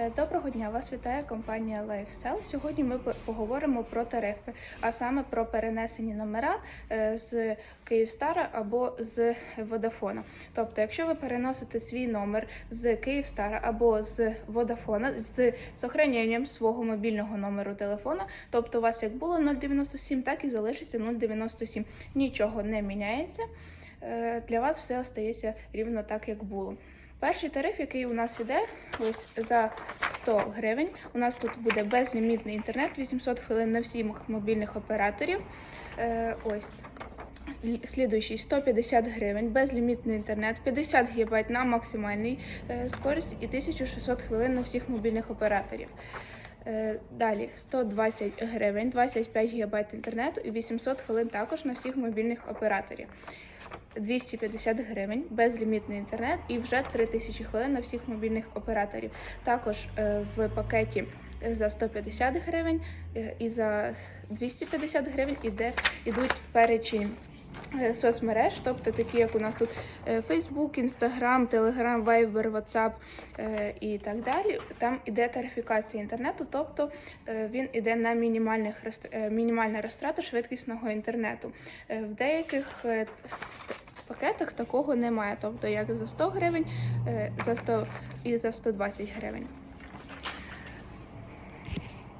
Е, Доброго дня! Вас вітає компанія LifeSell. Сьогодні ми поговоримо про тарифи, а саме про перенесені номера е, з Київстара або з Водафона. Тобто, якщо ви переносите свій номер з Київстара або з Водафона з сохраненням свого мобільного номеру телефона, тобто у вас як було 097, так і залишиться 097. Нічого не міняється. Е, Для вас все остається рівно так, як було. Перший тариф, який у нас іде, ось за 100 гривень. У нас тут буде безлімітний інтернет, 800 хвилин на всіх мобільних операторів. Е, ось. Слідуючий 150 гривень, безлімітний інтернет, 50 ГБ на максимальній е, скорості і 1600 хвилин на всіх мобільних операторів. Е, Далі 120 гривень, 25 ГБ інтернету і 800 хвилин також на всіх мобільних операторів. 250 гривень, безлімітний інтернет і вже 3000 хвилин на всіх мобільних операторів. Також е, в пакеті за 150 гривень е, і за 250 гривень іде, ідуть перечень е, соцмереж, тобто такі, як у нас тут е, Facebook, Instagram, Telegram, Viber, WhatsApp е, і так далі. Там іде тарифікація інтернету, тобто е, він іде на мінімальних е, мінімальна розтрата швидкісного інтернету. Е, В деяких е, пакетах такого немає, тобто як за 100 гривень, е, за 100 і за 120 гривень.